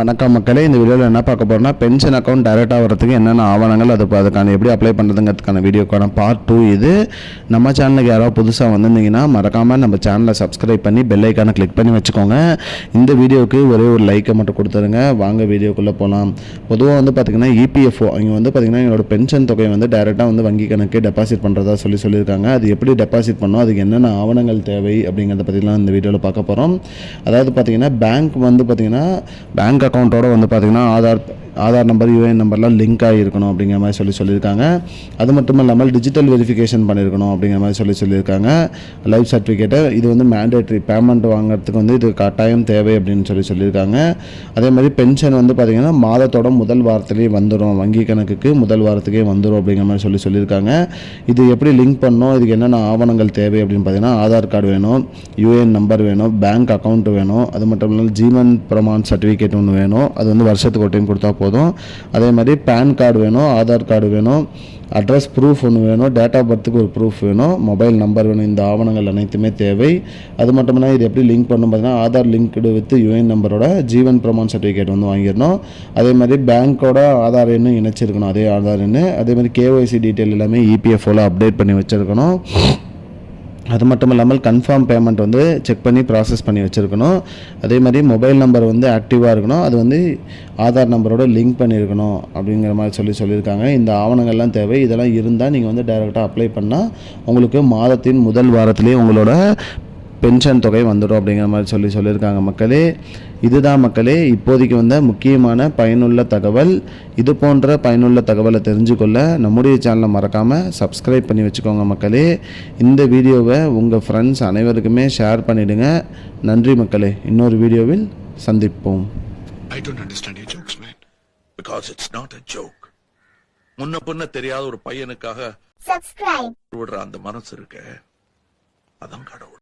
வணக்கம் மக்களே இந்த வீடியோவில் என்ன பார்க்க போகிறோம்னா பென்ஷன் அக்கௌண்ட் டைரெக்டாக வரதுக்கு என்னென்ன ஆவணங்கள் அது அதுக்கான எப்படி அப்ளை பண்ணுறதுங்கிறதுக்கான வீடியோக்கான பார்ட் டூ இது. நம்ம சேனலுக்கு யாராவது புதுசாக வந்திருந்தீங்கன்னா மறக்காமல் நம்ம சேனலை சப்ஸ்கிரைப் பண்ணி பெல் ஐக்கானை கிளிக் பண்ணி வச்சுக்கோங்க. இந்த வீடியோவுக்கு ஒரே ஒரு லைக்கை மட்டும் கொடுத்துருங்க. வாங்க வீடியோக்குள்ளே போகலாம் பொதுவாக வந்து பார்த்திங்கன்னா இபிஎஃப்ஓ இங்கே வந்து பார்த்திங்கன்னா எங்களோட பென்ஷன் தொகையை வந்து டைரெக்டாக வந்து வங்கி கணக்கு டெபாசிட் பண்ணுறதா சொல்லி சொல்லியிருக்காங்க. அது எப்படி டெபாசிட் பண்ணோம் அதுக்கு என்னென்ன ஆவணங்கள் தேவை அப்படிங்கிறத பற்றிலாம் இந்த வீடியோவில் பார்க்க போகிறோம் அதாவது பார்த்திங்கன்னா பேங்க் வந்து பார்த்திங்கன்னா பேங்க் அக்கௌண்ட்டோட வந்து பார்த்திங்கன்னா ஆதார் ஆதார் நம்பர் யூஏஎன் நம்பர்லாம் லிங்க் ஆகிருக்கணும் அப்படிங்கிற மாதிரி சொல்லி சொல்லியிருக்காங்க. அது மட்டும் இல்லாமல் டிஜிட்டல் வெரிஃபிகேஷன் பண்ணியிருக்கணும் அப்படிங்கிற மாதிரி சொல்லி சொல்லியிருக்காங்க. லைஃப் சர்டிஃபிகேட்டை இது வந்து மேண்டேட்ரி பேமெண்ட் வாங்குறதுக்கு வந்து இது கட்டாயம் தேவை அப்படின்னு சொல்லி சொல்லியிருக்காங்க. அதே மாதிரி பென்ஷன் வந்து பார்த்திங்கன்னா மாதத்தோட முதல் வாரத்திலேயே வந்துடும் வங்கி கணக்குக்கு முதல் வாரத்துக்கே வந்துடும் அப்படிங்கிற மாதிரி சொல்லி சொல்லியிருக்காங்க. இது எப்படி லிங்க் பண்ணணும்? இதுக்கு என்னென்ன ஆவணங்கள் தேவை அப்படின்னு பார்த்தீங்கன்னா ஆதார் கார்டு வேணும் யூஏஎன் நம்பர் வேணும் பேங்க் அக்கௌண்ட் வேணும். அது மட்டும் இல்லாமல் ஜீவன் பிரமான் சர்டிஃபிகேட் ஒன்று வேணும். அது வந்து வருஷத்துக்கு ஒரு டைம் கொடுத்தா போதும். அதே மாதிரி பேன் கார்டு வேணும் ஆதார் கார்டு வேணும் அட்ரஸ் ப்ரூஃப் ஒன்று வேணும் டேட் ஆஃப் பர்த்துக்கு ஒரு ப்ரூஃப் வேணும் மொபைல் நம்பர் வேணும் இந்த ஆவணங்கள் அனைத்துமே தேவை. அது மட்டும் இல்லாமல் இது எப்படி லிங்க் பண்ணணும் பார்த்தீங்கன்னா ஆதார் லிங்க்டு வித் யூஎன் நம்பரோட ஜீவன் பிரமான் சர்டிஃபிகேட் வந்து வாங்கிடணும். அதே மாதிரி பேங்க்கோட ஆதார் எண்ணும் இணைச்சிருக்கணும் அதே ஆதார் எண்ணு. அதே மாதிரி கேஒய்சி டீட்டெயில் எல்லாமே இபிஎஃப்ஓவில் அப்டேட் பண்ணி வச்சுருக்கணும். அது மட்டும் இல்லாமல் கன்ஃபார்ம் பேமெண்ட் வந்து செக் பண்ணி ப்ராசஸ் பண்ணி வச்சுருக்கணும். அதே மாதிரி மொபைல் நம்பர் வந்து ஆக்டிவாக இருக்கணும். அது வந்து ஆதார் நம்பரோட லிங்க் பண்ணியிருக்கணும் அப்படிங்கிற மாதிரி சொல்லி சொல்லியிருக்காங்க. இந்த ஆவணங்கள்லாம் தேவை. இதெல்லாம் இருந்தால் நீங்கள் வந்து டைரெக்டாக அப்ளை பண்ணால் உங்களுக்கு மாதத்தின் முதல் வாரத்திலே உங்களோட பென்ஷன் தொகை வந்துடும் அப்படிங்கிற மாதிரி சொல்லி சொல்லியிருக்காங்க மக்களே. இதுதான் மக்களே இப்போதைக்கு வந்த முக்கியமான பயனுள்ள தகவல். இது போன்ற பயனுள்ள தகவலை தெரிஞ்சுக்கொள்ள நம்முடைய சேனலை மறக்காமல் சப்ஸ்கிரைப் பண்ணி வச்சுக்கோங்க மக்களே. இந்த வீடியோவை உங்கள் ஃப்ரெண்ட்ஸ் அனைவருக்குமே ஷேர் பண்ணிவிடுங்க நன்றி மக்களே. இன்னொரு வீடியோவில் சந்திப்போம். I don't understand your jokes, man. Because it's not a joke. முன்ன பின்ன தெரியாத ஒரு பையனுக்காக. விடுற அந்த மனசு இருக்க. அதான் கடவுள்.